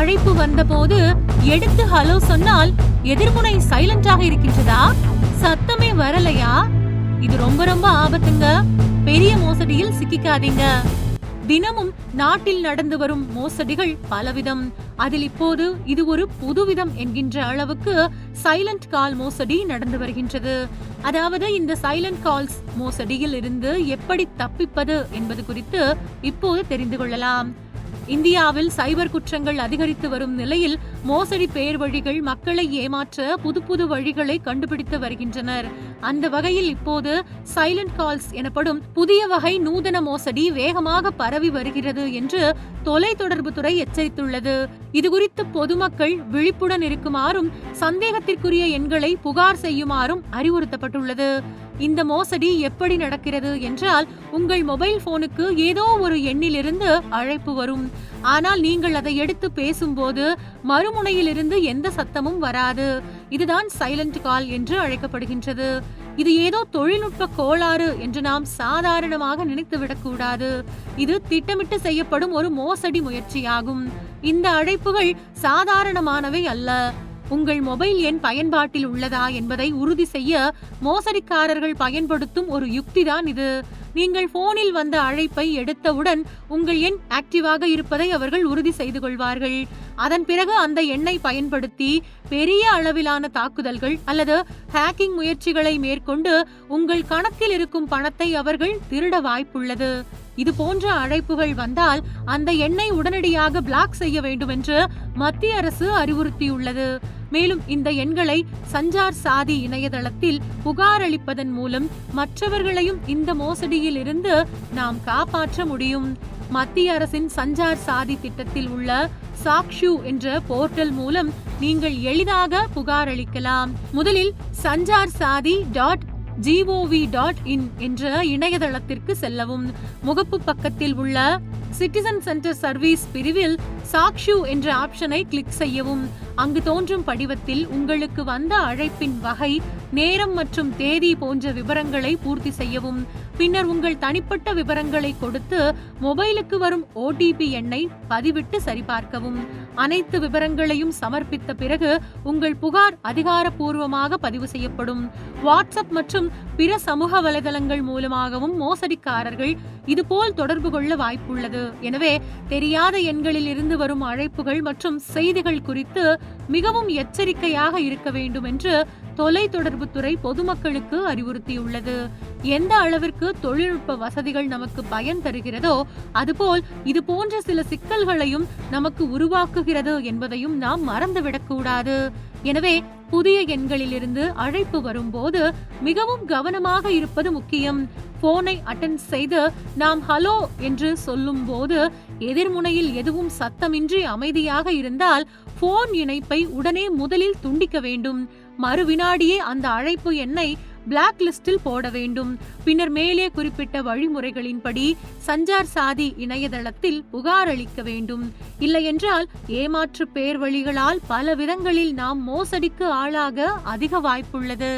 அழைப்பு வந்தபோது எடுத்து ஹலோ சொன்னால் எதிர்முனை சைலண்டாக இருக்கின்றதா? சத்தமே வரலையா? இது ரொம்ப ரொம்ப ஆபத்துங்க. பெரிய மோசடியில் சிக்கிக்காதீங்க. தினமும் நாட்டில் நடந்து வரும் மோசடிகள் பலவிதம். அதில் இப்போது இது ஒரு புதுவிதம் என்கின்ற அளவுக்கு சைலண்ட் கால் மோசடி நடந்து வருகின்றது. அதாவது இந்த சைலண்ட் கால்ஸ் மோசடியில் இருந்து எப்படி தப்பிப்பது என்பது குறித்து இப்போது தெரிந்து கொள்ளலாம். இந்தியாவில் சைபர் குற்றங்கள் அதிகரித்து வரும் நிலையில் மோசடி பெயர் வழிகள் மக்களை ஏமாற்ற புது புது வழிகளை கண்டுபிடித்து வருகின்றனர். அந்த வகையில் இப்போது சைலண்ட் கால்ஸ் எனப்படும் புதிய வகை நூதன மோசடி வேகமாக பரவி வருகிறது என்று தொலை துறை எச்சரித்துள்ளது. இதுகுறித்து பொதுமக்கள் விழிப்புடன் இருக்குமாறும் சந்தேகத்திற்குரிய எண்களை புகார் செய்யுமாறும் அறிவுறுத்தப்பட்டுள்ளது. இந்த மோசடி எப்படி நடக்கிறது என்றால் உங்கள் மொபைல் போனுக்கு ஏதோ ஒரு எண்ணிலிருந்து அழைப்பு வரும். ஆனால் நீங்கள் அதை எடுத்து பேசும்போது மறுமுனையிலிருந்து எந்த சத்தமும் வராது. இதுதான் சைலண்ட் கால் என்று அழைக்கப்படுகின்றது. இது ஏதோ தொழில்நுட்ப கோளாறு என்று நாம் சாதாரணமாக நினைத்து விடக்கூடாது இது திட்டமிட்டு செய்யப்படும் ஒரு மோசடி முயற்சியாகும். இந்த அழைப்புகள் சாதாரணமானவை அல்ல. உங்கள் மொபைல் எண் பயன்பாட்டில் உள்ளதா என்பதை உறுதி செய்ய மோசடிக்காரர்கள் பயன்படுத்தும் ஒரு யுக்திதான் இது. நீங்கள் போனில் வந்த அழைப்பை எடுத்தவுடன் உங்கள் எண் ஆக்டிவாக இருப்பதை அவர்கள் உறுதி செய்து கொள்வார்கள். அதன் பிறகு அந்த எண்ணை பயன்படுத்தி பெரிய அளவிலான தாக்குதல்கள் அல்லது ஹேக்கிங் முயற்சிகளை மேற்கொண்டு உங்கள் கணக்கில் இருக்கும் பணத்தை அவர்கள் திருட வாய்ப்புள்ளது. இது போன்ற அழைப்புகள் வந்தால் அந்த எண்ணை உடனடியாக பிளாக் செய்ய வேண்டும் என்று மத்திய அரசு அறிவுறுத்தியுள்ளது. மேலும் இந்த எண்களை சஞ்சார் சாதி இணையதளத்தில் புகார் அளிப்பதன் மூலம் மற்றவர்களையும் இந்த மோசடியில் இருந்து நாம் காப்பாற்ற முடியும். மத்திய அரசின் சஞ்சார் சாதி திட்டத்தில் உள்ள சாக்ஷு என்ற போர்ட்டல் மூலம் நீங்கள் எளிதாக புகார் அளிக்கலாம். முதலில் சஞ்சார் சாதி டாட் ஜிஓவி டாட் இன் என்ற இணையதளத்திற்கு செல்லவும். முகப்பு பக்கத்தில் உள்ள சிட்டிசன் சென்டர் சர்வீஸ் பிரிவில் சாக்ஷு என்ற ஆப்ஷனை கிளிக் செய்யவும். அங்கு தோன்றும் படிவத்தில் உங்களுக்கு வந்த அழைப்பின் வகை நேரம் மற்றும் தேதி போன்ற விவரங்களை பூர்த்தி செய்யவும். பின்னர் உங்கள் தனிப்பட்ட விவரங்களை கொடுத்து மொபைலுக்கு வரும் ஓடிபி எண்ணை பதிவிட்டு சரிபார்க்கவும். அனைத்து விவரங்களையும் சமர்ப்பித்த பிறகு உங்கள் புகார் அதிகாரப்பூர்வமாக பதிவு செய்யப்படும். வாட்ஸ்அப் மற்றும் பிற சமூக வலைதளங்கள் மூலமாகவும் மோசடிக்காரர்கள் இதுபோல் தொடர்பு கொள்ள வாய்ப்புள்ளது. எனவே தெரியாத எண்களில் இருந்து வரும் அழைப்புகள் மற்றும் செய்திகள் குறித்து மிகவும் எச்சரிக்கையாக இருக்க வேண்டும் என்று தொலைத்தொடர்புத்துறை பொதுமக்களுக்கு அறிவுறுத்தியுள்ளது. எந்த அளவிற்கு தொழில்நுட்ப வசதிகள் நமக்கு பயன் தருகிறதோ அதுபோல் இது போன்ற சில சிக்கல்களையும் நமக்கு உருவாக்குகிறது என்பதையும் நாம் மறந்துவிடக்கூடாது. எனவே புதிய எண்களிலிருந்து அழைப்பு வரும்போது மிகவும் கவனமாக இருப்பது முக்கியம். போனை அட்டன் செய்து நாம் ஹலோ என்று சொல்லும் போது எதிர்முனையில் எதுவும் சத்தமின்றி அமைதியாக இருந்தால் போன் இணைப்பை உடனே முதலில் துண்டிக்க வேண்டும். மறு வினாடியே அந்த அழைப்பு எண்ணை பிளாக் லிஸ்டில் போட வேண்டும். பின்னர் மேலே குறிப்பிட்ட வழிமுறைகளின்படி சஞ்சார் சாதி இணையதளத்தில் புகார் அளிக்க வேண்டும். இல்லையென்றால் ஏமாற்று பேர் வழிகளால் பல விதங்களில் நாம் மோசடிக்கு ஆளாக அதிக வாய்ப்புள்ளது.